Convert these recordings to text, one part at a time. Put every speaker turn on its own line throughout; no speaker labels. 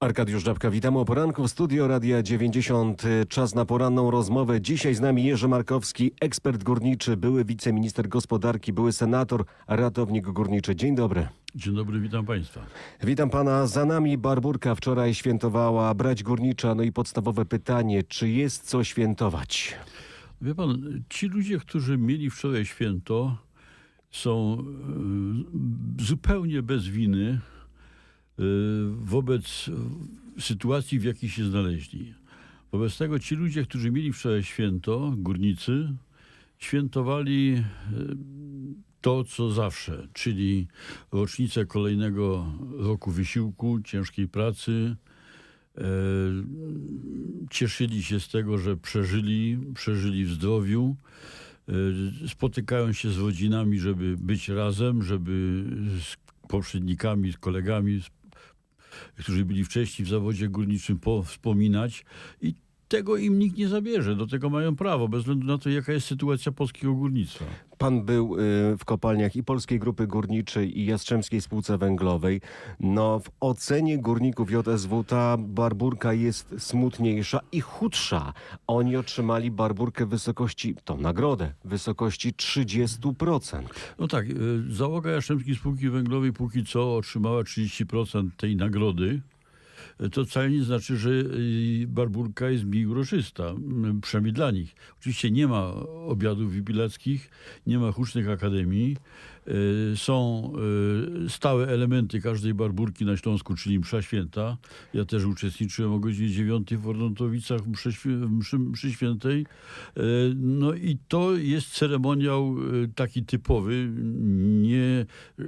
Arkadiusz Żabka, witamy o poranku w studio Radia 90. Czas na poranną rozmowę. Dzisiaj z nami Jerzy Markowski, ekspert górniczy, były wiceminister gospodarki, były senator, ratownik górniczy. Dzień dobry.
Dzień dobry, witam Państwa.
Witam pana. Za nami Barburka wczoraj świętowała brać górnicza. No i podstawowe pytanie, czy jest co świętować?
Wie pan, ci ludzie, którzy mieli wczoraj święto, są e, zupełnie bez winy wobec sytuacji, w jakiej się znaleźli. Wobec tego ci ludzie, którzy mieli wczoraj święto, górnicy, świętowali e, to, co zawsze, czyli rocznicę kolejnego roku wysiłku, ciężkiej pracy, E, cieszyli się z tego, że przeżyli, przeżyli w zdrowiu. E, Spotykają się z rodzinami, żeby być razem, żeby z poprzednikami, z kolegami, z, którzy byli wcześniej w zawodzie górniczym, po, wspominać. I tego im nikt nie zabierze. Do tego mają prawo, bez względu na to, jaka jest sytuacja polskiego górnictwa.
Pan był y, w kopalniach i Polskiej Grupy Górniczej i Jastrzębskiej Spółce Węglowej. No w ocenie górników JSW ta barburka jest smutniejsza i chudsza. Oni otrzymali barburkę w wysokości, tą nagrodę, w wysokości 30%.
No tak, y, załoga Jastrzębskiej Spółki Węglowej póki co otrzymała 30% tej nagrody. To wcale nie znaczy, że y, Barburka jest mniej uroczysta, przynajmniej dla nich. Oczywiście nie ma obiadów jubilackich, nie ma hucznych akademii. Y, Są y, stałe elementy każdej Barburki na Śląsku, czyli msza święta. Ja też uczestniczyłem o godzinie 9 w Ornontowicach w mszy, mszy, świętej. Y, No i to jest ceremoniał taki typowy, nie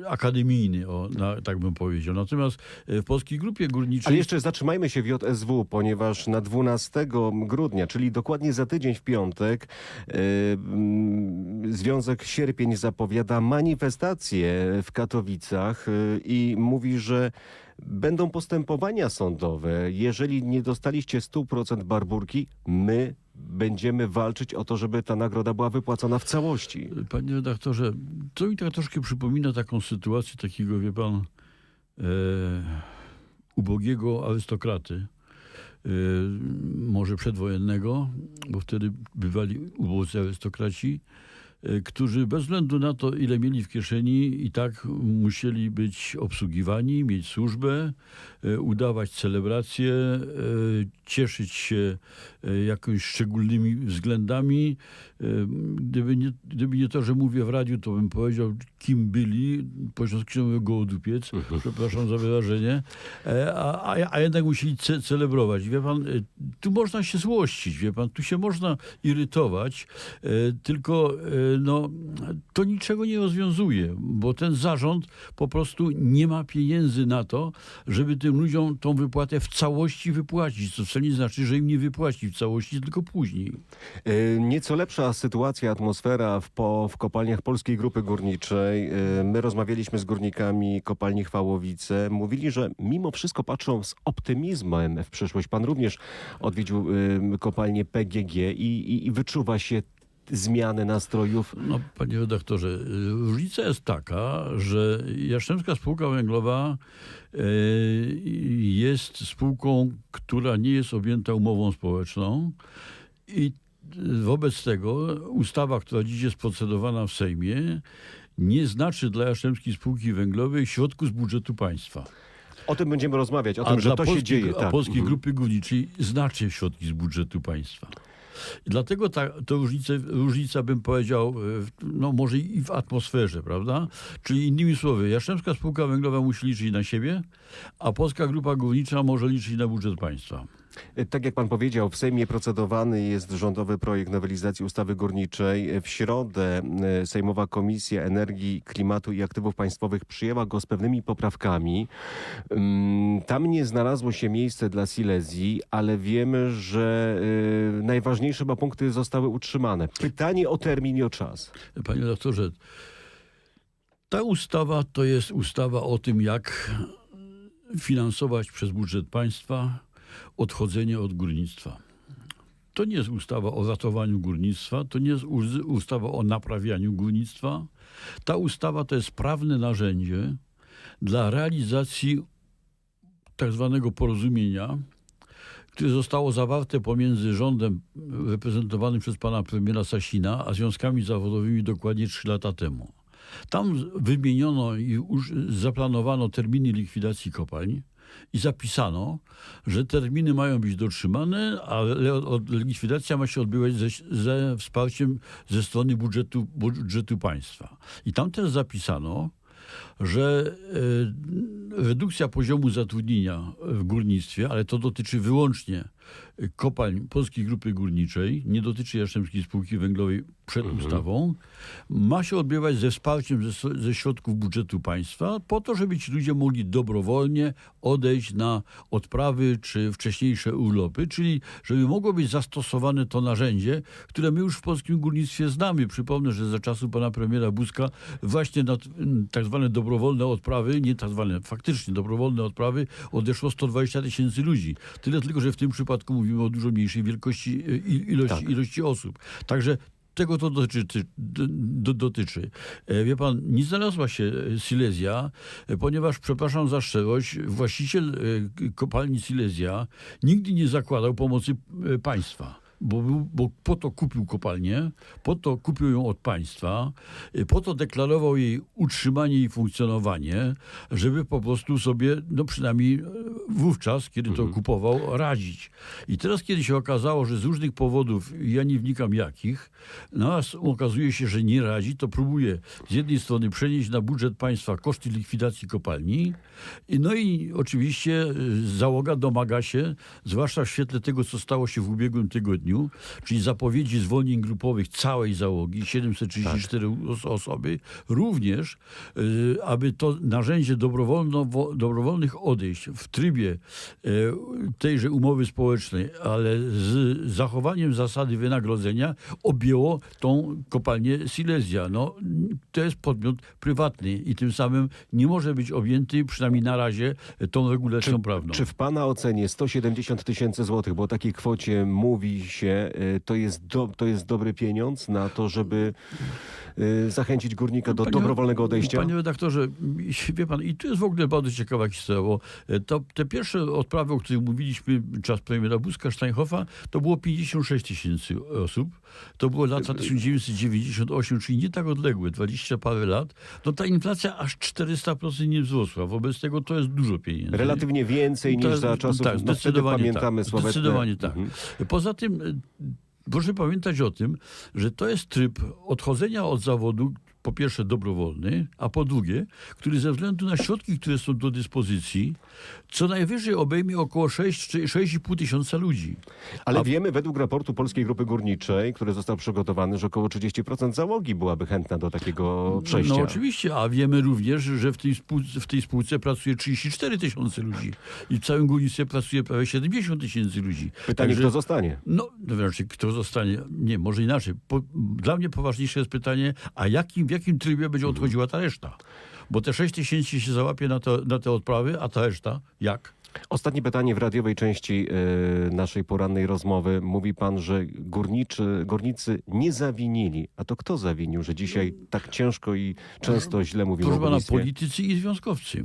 akademijny, o, na, tak bym powiedział. Natomiast w Polskiej Grupie Górniczej...
Ale jeszcze zatrzymajmy się w JSW, ponieważ na 12 grudnia, czyli dokładnie za tydzień w piątek, mm, Związek Sierpień zapowiada manifestację w Katowicach yy, i mówi, że będą postępowania sądowe. Jeżeli nie dostaliście 100% barburki, my będziemy walczyć o to, żeby ta nagroda była wypłacona w całości.
Panie redaktorze, to mi tak troszkę przypomina taką sytuację takiego, wie pan, e, ubogiego arystokraty, e, może przedwojennego, bo wtedy bywali ubodzy arystokraci, którzy bez względu na to, ile mieli w kieszeni, i tak musieli być obsługiwani, mieć służbę, e, udawać celebracje, e, cieszyć się jakimiś szczególnymi względami. Gdyby nie, gdyby nie to, że mówię w radiu, to bym powiedział, kim byli. Pośrodkowo gołodupiec, przepraszam za wyrażenie. E, A, a, a jednak musieli ce, celebrować. Wie pan, e, tu można się złościć, wie pan, tu się można irytować, e, tylko no, to niczego nie rozwiązuje, bo ten zarząd po prostu nie ma pieniędzy na to, żeby tym ludziom tą wypłatę w całości wypłacić. Co wcale nie znaczy, że im nie wypłaci w całości, tylko później.
Nieco lepsza sytuacja, atmosfera w, po, w kopalniach Polskiej Grupy Górniczej. Yy, My rozmawialiśmy z górnikami kopalni Chwałowice. Mówili, że mimo wszystko patrzą z optymizmem w przyszłość. Pan również odwiedził yy, kopalnię PGG i, i, i wyczuwa się zmiany nastrojów.
No, panie redaktorze, y, różnica jest taka, że Jastrzębska Spółka Węglowa y, jest spółką, która nie jest objęta umową społeczną i y, wobec tego ustawa, która dziś jest procedowana w Sejmie, nie znaczy dla Jastrzębskiej Spółki Węglowej środków z budżetu państwa.
O tym będziemy rozmawiać, o
A
tym, że to się
Polskiej-
dzieje.
A
Tak.
Polskiej
Mhm.
Grupy Górniczej znacznie środki z budżetu państwa. I dlatego ta, to różnica, różnica, bym powiedział, e, no może i w atmosferze, prawda? Czyli innymi słowy, Jastrzębska Spółka Węglowa musi liczyć na siebie, a Polska Grupa Górnicza może liczyć na budżet państwa.
Tak jak pan powiedział, w Sejmie procedowany jest rządowy projekt nowelizacji ustawy górniczej. W środę e, Sejmowa Komisja Energii, Klimatu i Aktywów Państwowych przyjęła go z pewnymi poprawkami. Ym, Tam nie znalazło się miejsce dla Silesii, ale wiemy, że e, najważniejsze chyba punkty zostały utrzymane. Pytanie o termin i o czas.
Panie doktorze, ta ustawa to jest ustawa o tym, jak finansować przez budżet państwa odchodzenie od górnictwa. To nie jest ustawa o ratowaniu górnictwa, to nie jest ustawa o naprawianiu górnictwa. Ta ustawa to jest prawne narzędzie dla realizacji tak zwanego porozumienia, które zostało zawarte pomiędzy rządem reprezentowanym przez pana premiera Sasina, a związkami zawodowymi dokładnie trzy lata temu. Tam wymieniono i zaplanowano terminy likwidacji kopalń i zapisano, że terminy mają być dotrzymane, od- likwidacja ma się odbywać ze, ze wsparciem ze strony budżetu, budżetu państwa. I tam też zapisano, że e, redukcja poziomu zatrudnienia w górnictwie, ale to dotyczy wyłącznie kopalń Polskiej Grupy Górniczej, nie dotyczy Jastrzębskiej Spółki Węglowej przed ustawą, ma się odbywać ze wsparciem ze, ze środków budżetu państwa, po to, żeby ci ludzie mogli dobrowolnie odejść na odprawy czy wcześniejsze urlopy, czyli żeby mogło być zastosowane to narzędzie, które my już w polskim górnictwie znamy. Przypomnę, że za czasów pana premiera Buzka właśnie na tak zwane dobrowolne odprawy, nie tak zwane, faktycznie dobrowolne odprawy odeszło 120 tysięcy ludzi. Tyle tylko, że w tym przypadku mówimy o dużo mniejszej wielkości e, ilości,
Tak.
ilości osób. Także tego to dotyczy. Do, do, dotyczy. E, Wie pan, nie znalazła się e, Silesia, ponieważ, przepraszam za szczerość, właściciel kopalni Silesia nigdy nie zakładał pomocy państwa. Bo, był, bo po to kupił kopalnię, po to kupił ją od państwa, e, po to deklarował jej utrzymanie i funkcjonowanie, żeby po prostu sobie, no przynajmniej e, wówczas, kiedy to kupował, radzić. I teraz, kiedy się okazało, że z różnych powodów, ja nie wnikam jakich, nas okazuje się, że nie radzi, to próbuje z jednej strony przenieść na budżet państwa koszty likwidacji kopalni, no i oczywiście y, załoga domaga się, zwłaszcza w świetle tego, co stało się w ubiegłym tygodniu, czyli zapowiedzi zwolnień grupowych całej załogi, 734 os- osoby, również, y, aby to narzędzie dobrowolno, wo- dobrowolnych odejść w trybie y, tejże umowy społecznej, ale z zachowaniem zasady wynagrodzenia objęło tą kopalnię Silesia. No, to jest podmiot prywatny i tym samym nie może być objęty, przynajmniej na razie, tą regulacją prawną.
Czy w Pana ocenie 170 tysięcy złotych, bo o takiej kwocie mówi y, to jest, do, to jest dobry pieniądz na to, żeby zachęcić górnika do
Panie-
dobrowolnego odejścia?
Panie redaktorze, wie pan, i tu jest w ogóle bardzo ciekawa historia, bo e, to, te pierwsze odprawy, o których mówiliśmy czas premiera Buzka, Steinhoffa, to było 56 tysięcy osób. To było lata 1998, czyli nie tak odległe, 20 parę lat. No ta inflacja aż 400% nie wzrosła. Wobec tego to jest dużo pieniędzy.
Relatywnie więcej niż
To-
za czasów,
tak,
no
zdecydowanie
pamiętamy
tak.
sławetne...
Zdecydowanie tak.
Mhm.
Poza tym e, proszę pamiętać o tym, że to jest tryb odchodzenia od zawodu, po pierwsze dobrowolny, a po drugie, który ze względu na środki, które są do dyspozycji, co najwyżej obejmie około 6 czy 6,5 tysiąca ludzi.
Ale wiemy według raportu Polskiej Grupy Górniczej, który został przygotowany, że około 30% załogi byłaby chętna do takiego przejścia.
No oczywiście, a wiemy również, że w tej, spółce, w tej spółce pracuje 34 tysiące ludzi i w całym górnictwie pracuje prawie 70 tysięcy ludzi.
Pytanie,
Także-
kto zostanie?
No, to znaczy, kto zostanie? Nie, może inaczej. Po, dla mnie poważniejsze jest pytanie, a jakim, w jakim trybie będzie odchodziła ta reszta? Bo te 6 tysięcy się załapie na, to, na te odprawy, a ta reszta jak?
Ostatnie pytanie w radiowej części e, naszej porannej rozmowy. Mówi pan, że górniczy, górnicy nie zawinili. A to kto zawinił, że dzisiaj tak ciężko i często źle mówimy
Proszę
o
pana, politycy i związkowcy.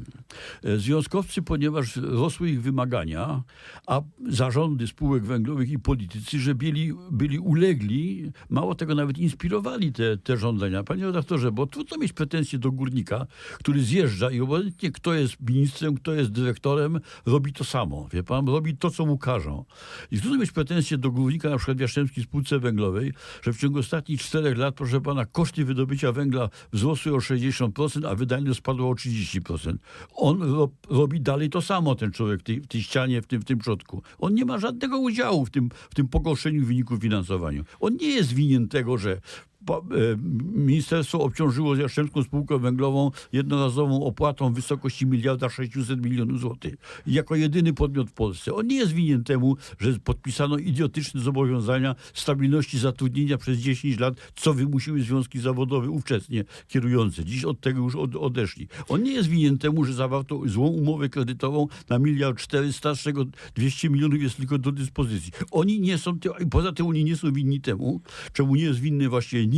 E, Związkowcy, ponieważ rosły ich wymagania, a zarządy spółek węglowych i politycy, że byli, byli ulegli, mało tego nawet inspirowali te, te żądania. Panie redaktorze, bo trudno mieć pretensje do górnika, który zjeżdża i obojętnie kto jest ministrem, kto jest dyrektorem, robi to samo. Wie pan, robi to, co mu każą. I trudno mieć pretensje do górnika, na przykład w Jastrzębskiej Spółce Węglowej, że w ciągu ostatnich czterech lat, proszę pana, koszty wydobycia węgla wzrosły o 60%, a wydajność spadła o 30%. On ro, robi dalej to samo, ten człowiek w tej, w tej ścianie, w tym, w tym przodku. On nie ma żadnego udziału w tym, w tym pogorszeniu wyników finansowaniu. On nie jest winien tego, że ministerstwo obciążyło Jastrzębską Spółkę Węglową jednorazową opłatą w wysokości miliarda 600 milionów złotych. Jako jedyny podmiot w Polsce. On nie jest winien temu, że podpisano idiotyczne zobowiązania stabilności zatrudnienia przez 10 lat, co wymusiły związki zawodowe ówczesnie kierujące. Dziś od tego już od, odeszli. On nie jest winien temu, że zawarto złą umowę kredytową na miliard 400, z czego 200 milionów jest tylko do dyspozycji. Oni nie są, poza tym oni nie są winni temu, czemu nie jest winny właściwie nikt,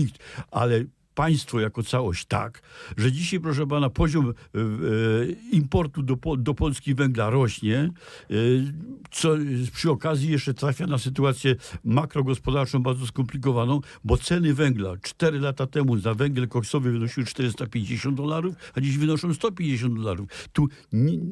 ale państwo jako całość tak, że dzisiaj, proszę pana, poziom e, e, importu do, do Polski węgla rośnie, e, co przy okazji jeszcze trafia na sytuację makrogospodarczą bardzo skomplikowaną, bo ceny węgla 4 lata temu za węgiel koksowy wynosiły 450 dolarów, a dziś wynoszą 150 dolarów. Tu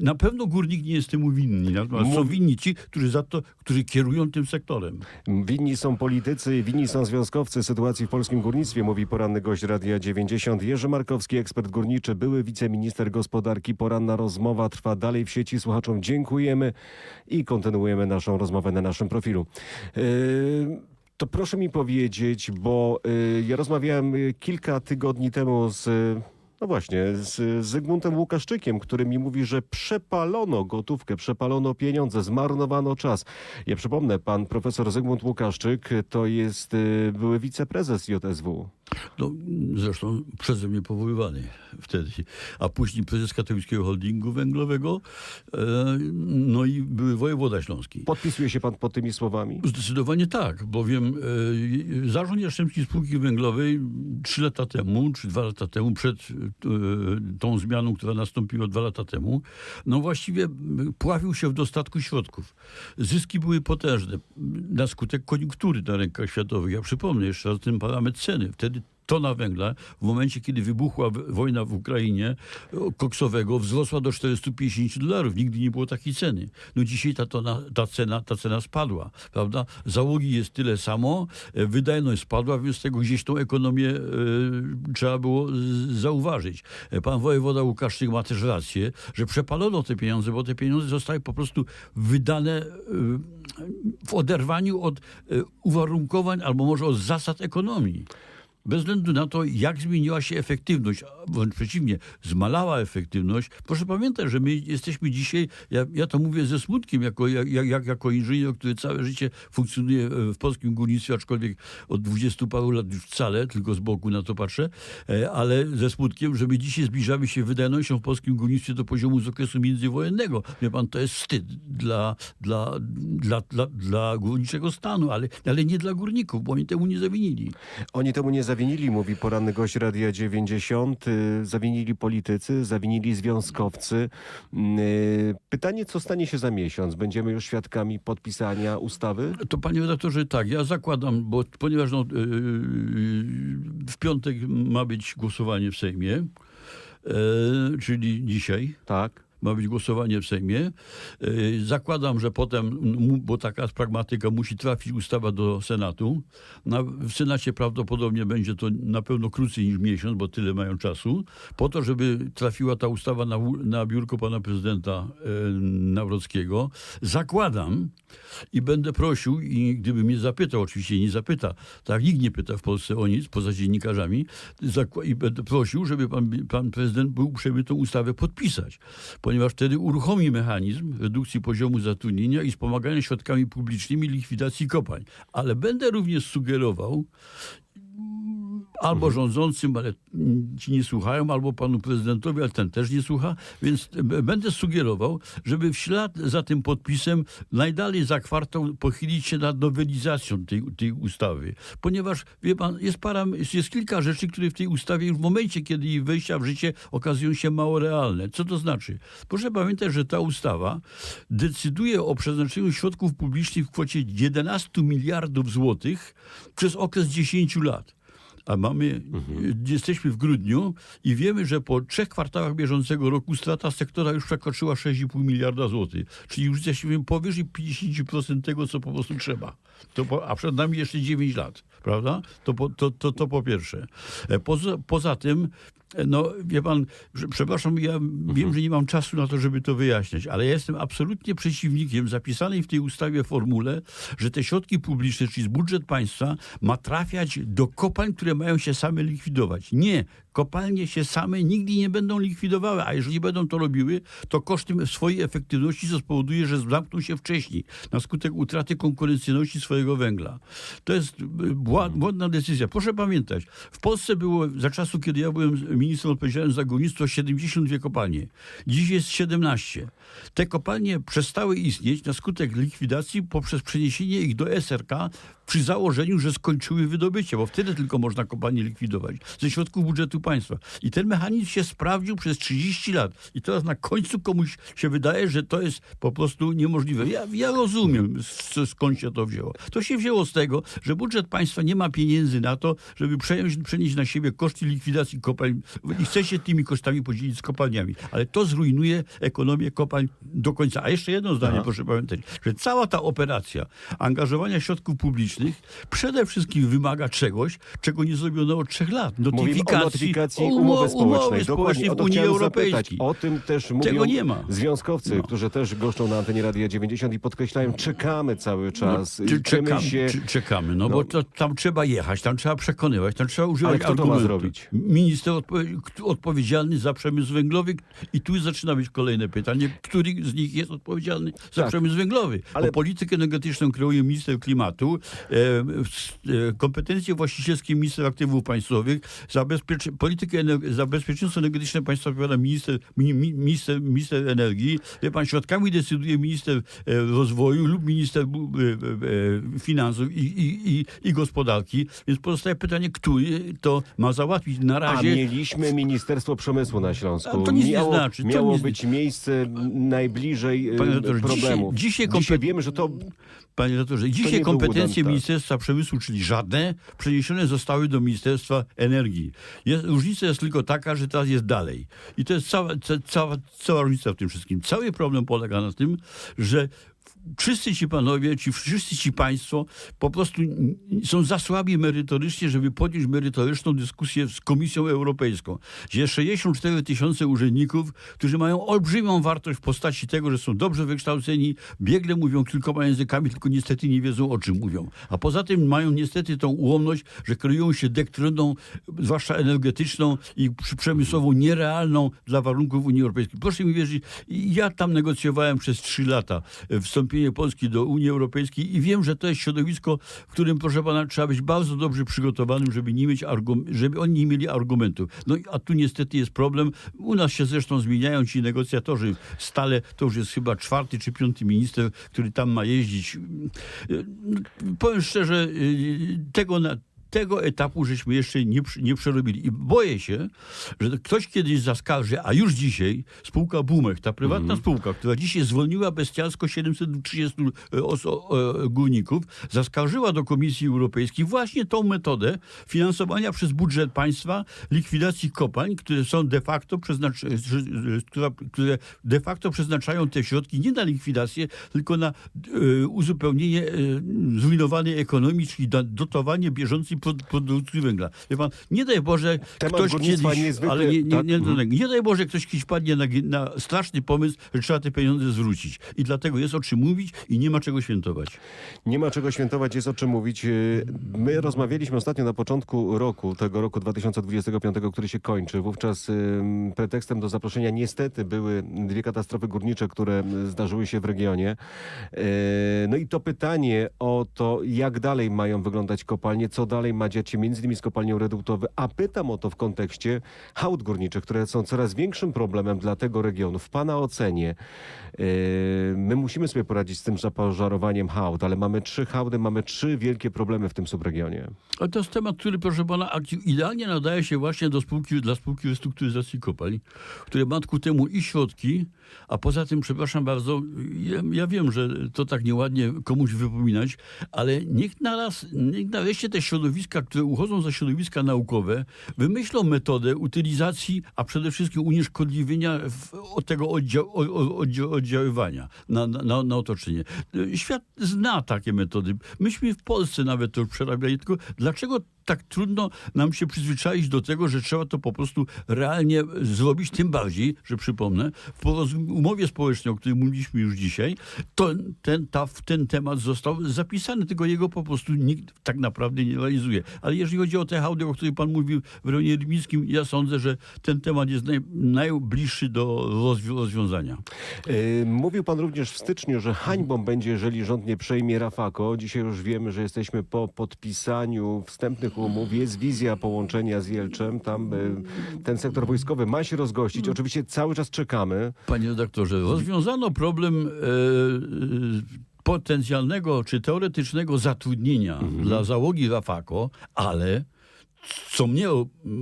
na pewno górnik nie jest temu winny, natomiast są winni ci, którzy za to, którzy kierują tym sektorem.
Winni są politycy, winni są związkowcy sytuacji w polskim górnictwie, mówi poranny gość Radia 90. Jerzy Markowski, ekspert górniczy, były wiceminister gospodarki. Poranna rozmowa trwa dalej w sieci. Słuchaczom dziękujemy i kontynuujemy naszą rozmowę na naszym profilu. Yy, To proszę mi powiedzieć, bo yy, ja rozmawiałem yy, kilka tygodni temu z... No właśnie, z Zygmuntem Łukaszczykiem, który mi mówi, że przepalono gotówkę, przepalono pieniądze, zmarnowano czas. Ja przypomnę, pan profesor Zygmunt Łukaszczyk to jest y, były wiceprezes JSW.
No, zresztą przeze mnie powoływany wtedy, a później prezes Katolickiego Holdingu Węglowego, e, no i były wojewoda śląski.
Podpisuje się pan pod tymi słowami?
Zdecydowanie tak, bowiem e, zarząd Jastrzębskiej Spółki Węglowej trzy lata temu, czy dwa lata temu, przed e, tą zmianą, która nastąpiła dwa lata temu, no właściwie pławił się w dostatku środków. Zyski były potężne na skutek koniunktury na rynkach światowych. Ja przypomnę jeszcze raz ten parametr ceny. Wtedy tona węgla w momencie, kiedy wybuchła wojna w Ukrainie o, koksowego wzrosła do 450 dolarów. Nigdy nie było takiej ceny. No dzisiaj ta, tona, ta, cena, ta cena spadła, prawda? Załogi jest tyle samo, e, wydajność spadła, więc tego gdzieś tą ekonomię e, trzeba było zauważyć. E, Pan wojewoda Łukaszczyk ma też rację, że przepalono te pieniądze, bo te pieniądze zostały po prostu wydane e, w oderwaniu od e, uwarunkowań albo może od zasad ekonomii. Bez względu na to, jak zmieniła się efektywność, wręcz przeciwnie, zmalała efektywność. Proszę pamiętać, że my jesteśmy dzisiaj, ja, ja to mówię ze smutkiem, jako, jak, jak, jako inżynier, który całe życie funkcjonuje e, w polskim górnictwie, aczkolwiek od dwudziestu paru lat już wcale, tylko z boku na to patrzę, e, ale ze smutkiem, że my dzisiaj zbliżamy się wydajnością w polskim górnictwie do poziomu z okresu międzywojennego. Wie pan, to jest wstyd dla, dla, dla, dla, dla górniczego stanu, ale, ale nie dla górników, bo oni temu nie zawinili.
Oni temu nie zawinili, mówi poranny gość Radia 90. y, Zawinili politycy, zawinili związkowcy. Mm, y, Pytanie, co stanie się za miesiąc? Będziemy już świadkami podpisania ustawy?
To panie redaktorze, tak, ja zakładam, bo ponieważ no, yy, w piątek ma być głosowanie w Sejmie, yy, czyli dzisiaj
Tak.
Ma być głosowanie w Sejmie. Yy, Zakładam, że potem, bo taka pragmatyka, musi trafić ustawa do Senatu. Na, w Senacie prawdopodobnie będzie to na pewno krócej niż miesiąc, bo tyle mają czasu, po to, żeby trafiła ta ustawa na, na biurko pana prezydenta yy, Nawrockiego. Zakładam i będę prosił, i gdyby mnie zapytał, oczywiście nie zapyta, tak nikt nie pyta w Polsce o nic, poza dziennikarzami, i będę prosił, żeby pan, pan prezydent był uprzejmy tę ustawę podpisać, ponieważ wtedy uruchomi mechanizm redukcji poziomu zatrudnienia i wspomagania środkami publicznymi likwidacji kopalń. Ale będę również sugerował, albo rządzącym, ale ci nie słuchają, albo panu prezydentowi, ale ten też nie słucha, więc b- będę sugerował, żeby w ślad za tym podpisem najdalej za kwartał pochylić się nad nowelizacją tej, tej ustawy. Ponieważ, wie pan, jest, para, jest kilka rzeczy, które w tej ustawie już w momencie, kiedy jej wejścia w życie okazują się mało realne. Co to znaczy? Proszę pamiętać, że ta ustawa decyduje o przeznaczeniu środków publicznych w kwocie 11 miliardów złotych przez okres 10 lat. A mamy, jesteśmy w grudniu i wiemy, że po trzech kwartałach bieżącego roku strata sektora już przekroczyła 6,5 miliarda złotych. Czyli już jesteśmy powyżej 50% tego, co po prostu trzeba. To po, a przed nami jeszcze 9 lat, prawda? To po, to, to, to po pierwsze. E, Poza, poza tym, no wie pan, że, przepraszam, ja wiem, że nie mam czasu na to, żeby to wyjaśniać, ale ja jestem absolutnie przeciwnikiem zapisanej w tej ustawie formule, że te środki publiczne, czyli z budżet państwa, ma trafiać do kopalń, które mają się same likwidować. Nie. Kopalnie się same nigdy nie będą likwidowały, a jeżeli będą to robiły, to kosztem swojej efektywności to spowoduje, że zamkną się wcześniej na skutek utraty konkurencyjności swojego węgla. To jest y, bła- błędna decyzja. Proszę pamiętać, w Polsce było za czasu, kiedy ja byłem ministrem odpowiedzialnym za górnictwo, 72 kopalnie. Dziś jest 17. Te kopalnie przestały istnieć na skutek likwidacji poprzez przeniesienie ich do SRK przy założeniu, że skończyły wydobycie, bo wtedy tylko można kopalnie likwidować ze środków budżetu państwa. I ten mechanizm się sprawdził przez 30 lat. I teraz na końcu komuś się wydaje, że to jest po prostu niemożliwe. Ja, ja rozumiem, skąd się to wzięło. To się wzięło z tego, że budżet państwa nie ma pieniędzy na to, żeby przejąć, przenieść na siebie koszty likwidacji kopalń i chce się tymi kosztami podzielić z kopalniami. Ale to zrujnuje ekonomię kopalń do końca. A jeszcze jedno zdanie,
Aha.
proszę pamiętać, że cała ta operacja angażowania środków publicznych przede wszystkim wymaga czegoś, czego nie zrobiono od trzech lat. Notyfikacji, umo-
umowy społecznej.
umowy społecznej
o to
Unii Europejskiej.
O tym też mówią
Tego nie ma.
związkowcy,
No.
którzy też goszczą na antenie Radia 90 i podkreślają, czekamy cały czas.
No, Czy, czekamy,
się...
czy, czekamy, no,
no.
bo to, tam trzeba jechać, tam trzeba przekonywać, tam trzeba używać
Ale kto to ma zrobić?
Minister odpo- odpowiedzialny za przemysł węglowy i tu zaczyna być kolejne pytanie, który z nich jest odpowiedzialny za
Tak.
przemysł węglowy.
Ale-
Bo politykę energetyczną kreuje minister klimatu, e, e, kompetencje właścicielskie minister aktywów państwowych, za bezpiecze, politykę za bezpieczeństwo energetyczne państwa odpowiada minister, mi, mi, minister, minister energii. Wie pan, środkami decyduje minister e, rozwoju lub minister e, e, finansów i, i, i, i gospodarki. Więc pozostaje pytanie, który to ma załatwić. Na
A
razie
mieliśmy Ministerstwo Przemysłu na Śląsku.
A to nic nie
miało,
znaczy, to
Miało
nic-
być miejsce najbliżej
Panie
problemów.
dzisiaj- dzisiaj
Dzisiaj
kompet-
wiemy, że to
Panie redaktorze,
nie
dzisiaj kompetencje
udan, tak.
Ministerstwa Przemysłu, czyli żadne, przeniesione zostały do Ministerstwa Energii. Jest, różnica jest tylko taka, że teraz jest dalej. I to jest cała, ca, cała, cała różnica w tym wszystkim. Cały problem polega na tym, że wszyscy ci panowie, ci wszyscy ci państwo po prostu są za słabi merytorycznie, żeby podjąć merytoryczną dyskusję z Komisją Europejską. Gdzie jest 64 tysiące urzędników, którzy mają olbrzymią wartość w postaci tego, że są dobrze wykształceni, biegle mówią kilkoma językami, tylko niestety nie wiedzą o czym mówią. A poza tym mają niestety tą ułomność, że kierują się doktryną, zwłaszcza energetyczną i przemysłową, nierealną dla warunków Unii Europejskiej. Proszę mi wierzyć, ja tam negocjowałem przez trzy lata e, wstąpienie Polski do Unii Europejskiej i wiem, że to jest środowisko, w którym, proszę pana, trzeba być bardzo dobrze przygotowanym, żeby, nie mieć żeby oni nie mieli argumentów. No a tu niestety jest problem. U nas się zresztą zmieniają ci negocjatorzy stale. To już jest chyba czwarty czy piąty minister, który tam ma jeździć. E, no, Powiem szczerze, e, tego na tego etapu żeśmy jeszcze nie, nie przerobili. I boję się, że ktoś kiedyś zaskarży, a już dzisiaj spółka Bumech, ta prywatna spółka, która dzisiaj zwolniła bestialsko 730 oso- e, górników, zaskarżyła do Komisji Europejskiej właśnie tą metodę finansowania przez budżet państwa likwidacji kopalń, które są de facto przeznacz- e, które de facto przeznaczają te środki nie na likwidację, tylko na e, uzupełnienie e, zrujnowanej ekonomii, czyli dotowanie bieżącej pro- produkcji węgla. Wie pan, nie daj Boże,
Temat
ktoś kiedyś,
niezwykle-
ale nie, nie,
tak,
nie,
mhm.
nie, nie daj Boże, ktoś kiedyś padnie na, na straszny pomysł, że trzeba te pieniądze zwrócić. I dlatego jest o czym mówić i nie ma czego świętować.
Nie ma czego świętować, jest o czym mówić. Yy, My rozmawialiśmy ostatnio na początku roku, tego roku 2025, który się kończy. Wówczas pretekstem do zaproszenia niestety były dwie katastrofy górnicze, które y, zdarzyły się w regionie. Yy, No i to pytanie o to, jak dalej mają wyglądać kopalnie, co dalej ma dziać się między innymi z kopalnią reduktowy, a pytam o to w kontekście hałd górniczych, które są coraz większym problemem dla tego regionu. W Pana ocenie yy, my musimy sobie poradzić z tym zapożarowaniem hałd, ale mamy trzy hałdy, mamy trzy wielkie problemy w tym subregionie.
Ale to jest temat, który, proszę pana, idealnie nadaje się właśnie do spółki, dla spółki restrukturyzacji kopalń, które ma ku temu i środki, a poza tym, przepraszam bardzo, ja, ja wiem, że to tak nieładnie komuś wypominać, ale niech naraz, niech nareszcie te środowiska, które uchodzą za środowiska naukowe, wymyślą metodę utylizacji, a przede wszystkim unieszkodliwienia tego oddzia, oddzia, oddziaływania na, na, na otoczenie. Świat zna takie metody. Myśmy w Polsce nawet to już przerabiali, tylko dlaczego tak trudno nam się przyzwyczaić do tego, że trzeba to po prostu realnie zrobić, tym bardziej, że przypomnę, w umowie społecznej, o której mówiliśmy już dzisiaj, to ten, ta, ten temat został zapisany, tylko jego po prostu nikt tak naprawdę nie realizuje. Ale jeżeli chodzi o te hałdy, o których pan mówił w rejonie rybnickim, ja sądzę, że ten temat jest naj, najbliższy do rozwi- rozwiązania.
Y, Mówił pan również w styczniu, że hańbą będzie, jeżeli rząd nie przejmie Rafako. Dzisiaj już wiemy, że jesteśmy po podpisaniu wstępnych umów. Jest wizja połączenia z Jelczem. Tam y, ten sektor wojskowy ma się rozgościć. Oczywiście cały czas czekamy.
Panie redaktorze, rozwiązano problem e, potencjalnego czy teoretycznego zatrudnienia dla załogi Rafako, ale co mnie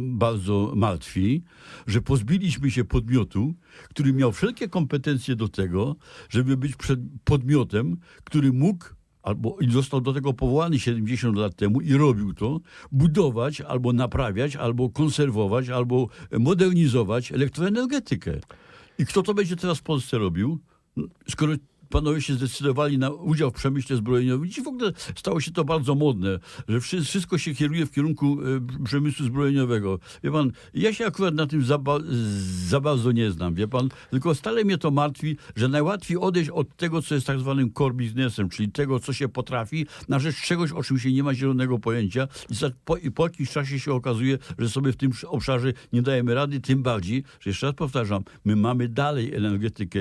bardzo martwi, że pozbiliśmy się podmiotu, który miał wszelkie kompetencje do tego, żeby być przed podmiotem, który mógł albo i został do tego powołany 70 lat temu i robił to, budować albo naprawiać, albo konserwować, albo modernizować elektroenergetykę. I kto to będzie teraz w Polsce robił? Skoro panowie się zdecydowali na udział w przemyśle zbrojeniowym, dziś w ogóle stało się to bardzo modne, że wszy- wszystko się kieruje w kierunku e, przemysłu zbrojeniowego. Wie pan, ja się akurat na tym za, ba- za bardzo nie znam, wie pan, tylko stale mnie to martwi, że najłatwiej odejść od tego, co jest tak zwanym core biznesem, czyli tego, co się potrafi, na rzecz czegoś, o czym się nie ma zielonego pojęcia i, za, po, i po jakimś czasie się okazuje, że sobie w tym obszarze nie dajemy rady, tym bardziej, że jeszcze raz powtarzam, my mamy dalej energetykę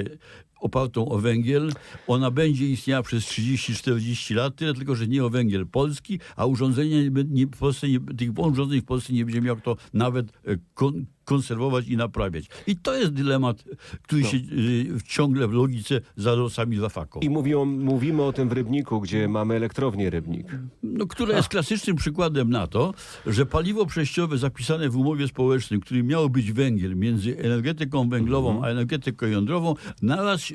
opartą o węgiel. Ona będzie istniała przez 30-40 lat, tyle tylko, że nie o węgiel polski, a urządzenia nie, nie, w Polsce nie, tych urządzeń w Polsce nie będzie miał kto nawet e, kon, konserwować i naprawiać. I to jest dylemat, który się y, ciągle w logice za losami Rafako.
I mówią, mówimy o tym w Rybniku, gdzie mamy elektrownię Rybnik.
no, która jest klasycznym przykładem na to, że paliwo przejściowe zapisane w umowie społecznej, którym miało być węgiel między energetyką węglową a energetyką jądrową, naraz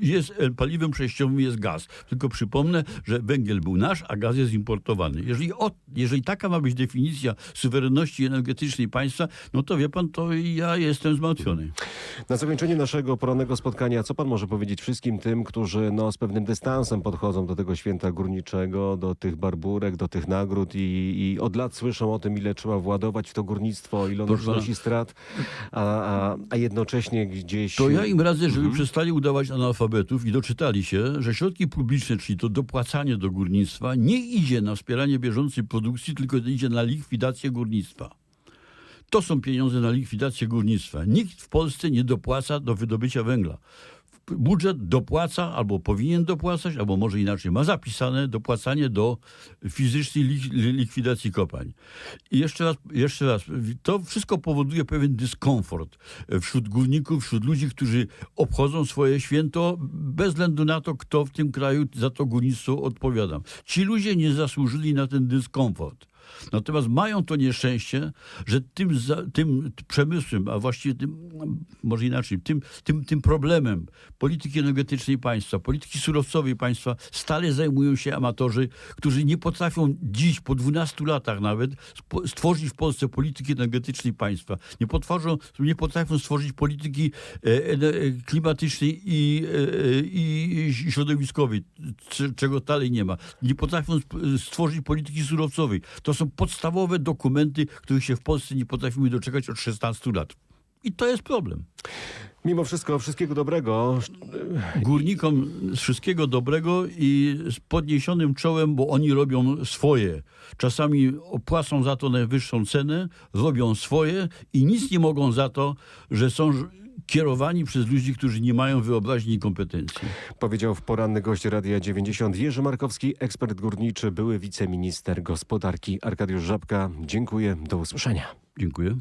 jest e, paliwem przejściowym jest gaz. Tylko przypomnę, że węgiel był nasz, a gaz jest importowany. Jeżeli, o, jeżeli taka ma być definicja suwerenności energetycznej państwa, no to wie pan, to ja jestem zmartwiony.
Na zakończenie naszego porannego spotkania, co pan może powiedzieć wszystkim tym, którzy no, z pewnym dystansem podchodzą do tego święta górniczego, do tych barburek, do tych nagród i, i od lat słyszą o tym, ile trzeba władować w to górnictwo, ile ono przynosi strat, a, a, a jednocześnie gdzieś...
To ja im radzę, żeby przestali udawać analfabetów i doczytali się, że środki publiczne, czyli to dopłacanie do górnictwa, nie idzie na wspieranie bieżącej produkcji, tylko idzie na likwidację górnictwa. To są pieniądze na likwidację górnictwa. Nikt w Polsce nie dopłaca do wydobycia węgla. Budżet dopłaca, albo powinien dopłacać, albo może inaczej, ma zapisane dopłacanie do fizycznej lik- likwidacji kopalń. I jeszcze raz, jeszcze raz, to wszystko powoduje pewien dyskomfort wśród górników, wśród ludzi, którzy obchodzą swoje święto, bez względu na to, kto w tym kraju za to górnictwo odpowiada. Ci ludzie nie zasłużyli na ten dyskomfort. Natomiast mają to nieszczęście, że tym, za, tym przemysłem, a właściwie tym, może inaczej, tym, tym, tym problemem polityki energetycznej państwa, polityki surowcowej państwa stale zajmują się amatorzy, którzy nie potrafią dziś, po 12 latach nawet, stworzyć w Polsce polityki energetycznej państwa. Nie, potworzą, nie potrafią stworzyć polityki e, e, klimatycznej i, e, i środowiskowej, czego dalej nie ma. Nie potrafią stworzyć polityki surowcowej. To są podstawowe dokumenty, których się w Polsce nie potrafimy doczekać od 16 lat. I to jest problem.
Mimo wszystko, wszystkiego dobrego.
Górnikom wszystkiego dobrego i z podniesionym czołem, bo oni robią swoje. Czasami opłacą za to najwyższą cenę, robią swoje i nic nie mogą za to, że są kierowani przez ludzi, którzy nie mają wyobraźni i kompetencji.
Powiedział w poranny gość Radia 90 Jerzy Markowski, ekspert górniczy, były wiceminister gospodarki Arkadiusz Żabka. Dziękuję, do usłyszenia.
Dziękuję.